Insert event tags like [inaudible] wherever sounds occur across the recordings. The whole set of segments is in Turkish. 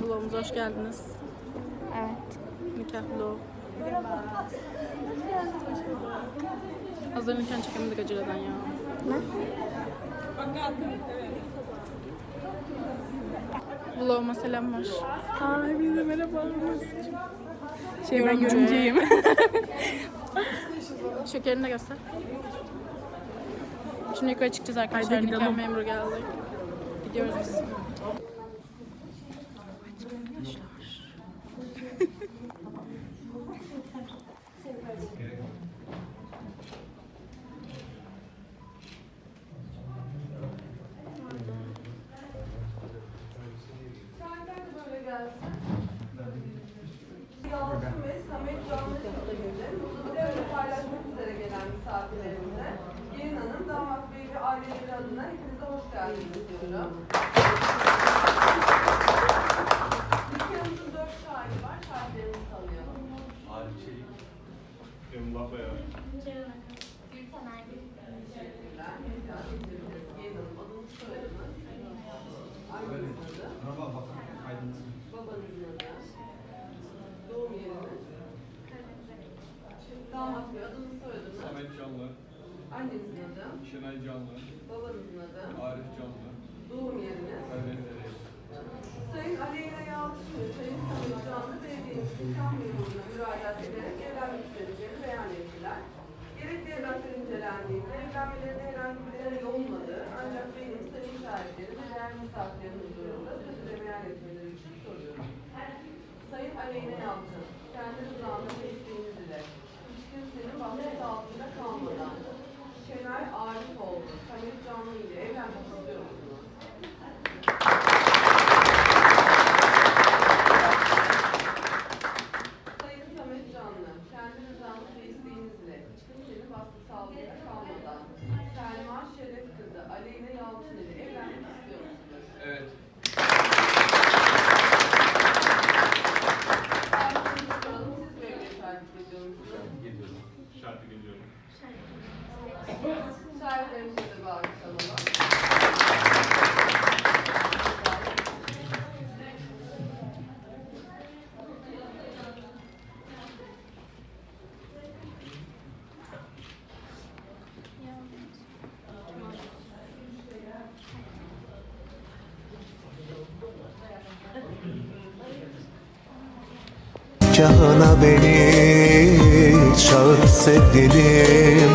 Vlogumuza hoş geldiniz. Evet. Nikah vlog. Hazır nikah çekemedik aceleden ya. Ne? Vloguma selam var. Ay bize merhaba. Şey ben görümceyim. [laughs] Şekerini de göster. Şimdi yukarı çıkacağız arkadaşlar. Nikah memuru geldi. Gidiyoruz biz. Yalçın ve Samet Canlı çiftimizin mutluluklarını paylaşmak üzere gelen misafirlerimize Gelin Hanım, Damat Bey ve aileleri adına hepinize hoş geldiniz diyorum. Annenizin adı, babanızın adı, doğum yeriniz. Damat Bey, adınız soyadınız. Samet Canlı. Annenizin adı, Şenay Canlı. babanızın adı, Arif Canlı. doğum yeriniz. Karadeniz. Sayın Aleyna Yalçın ve Sayın Samet Canlı Belediye'nin nikah memuruna müracaat ederek Kahına beni çağır sevgilim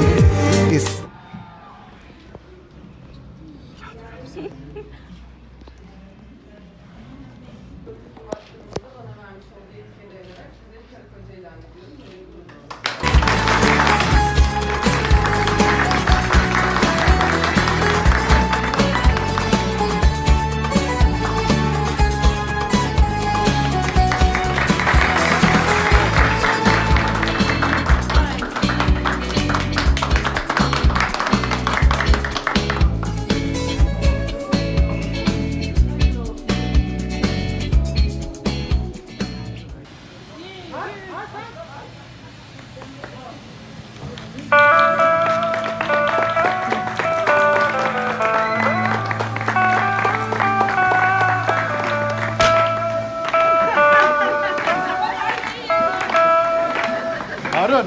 Harun.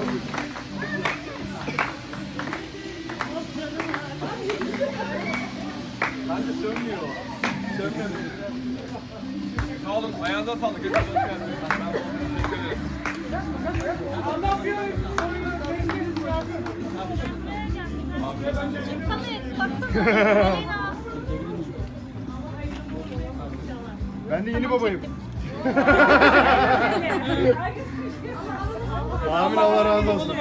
Bence sönmüyor. Sönmedi. Sağ olun. Ayağınıza sağlık. Hepiniz hoş geldiniz. Ben teşekkür ederim. Ben de yeni babayım. [laughs] [laughs] Amin Allah razı olsun.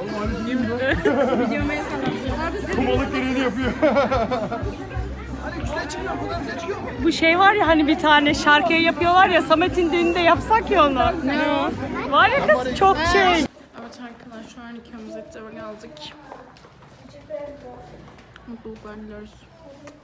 Oğlum Ali kim bu? Kumalık gereğini yapıyor. Bu şey var ya hani bir tane şarkıyı yapıyorlar ya Samet'in düğününde yapsak ya onu. Ne o? Var ya kız çok şey. Evet arkadaşlar nikahımıza eve geldik. Mutluluklar diliyoruz. Thank you.